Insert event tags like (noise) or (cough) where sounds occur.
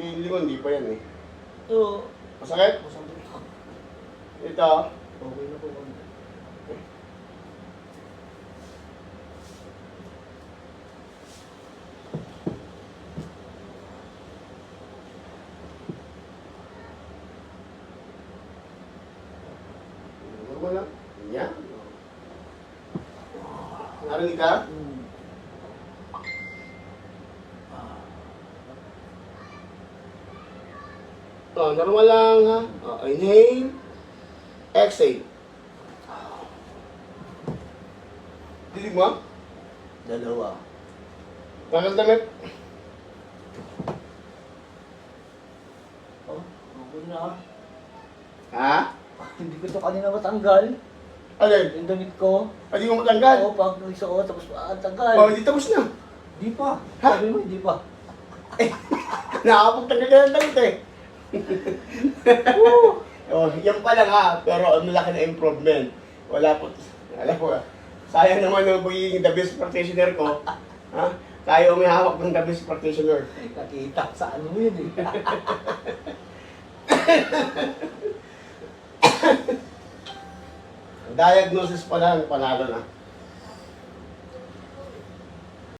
Hindi, lingon, hindi pa yan eh. Ito. Masakit? Masakit. Ito. Okay na po. Normal lang. Yan. Narinig ka? Hmm. Oh, normal lang ha. Oh, inhale. Exhale. Dilig mo? Dalawa. Tagal damit. Oh, okay na. Ha? Hindi ko to kanina matanggal. Alin? Yung damit ko. Hindi mo matanggal? Oo, pag nagsuot, tapos ah, tanggal. Oh, hindi tapos na. Di pa. Ha? Sabi mo, di pa. (laughs) Nakakapagtanggal ka ng damit eh. Woo! (laughs) Oh, yan pa lang ha, pero ang malaki na improvement. Wala po, alam ko, sayang naman ang pagiging the best practitioner ko. Ha? Tayo may hawak ng the best practitioner. Nakita sa ano yun eh. (laughs) Diagnosis pa lang, panalo na.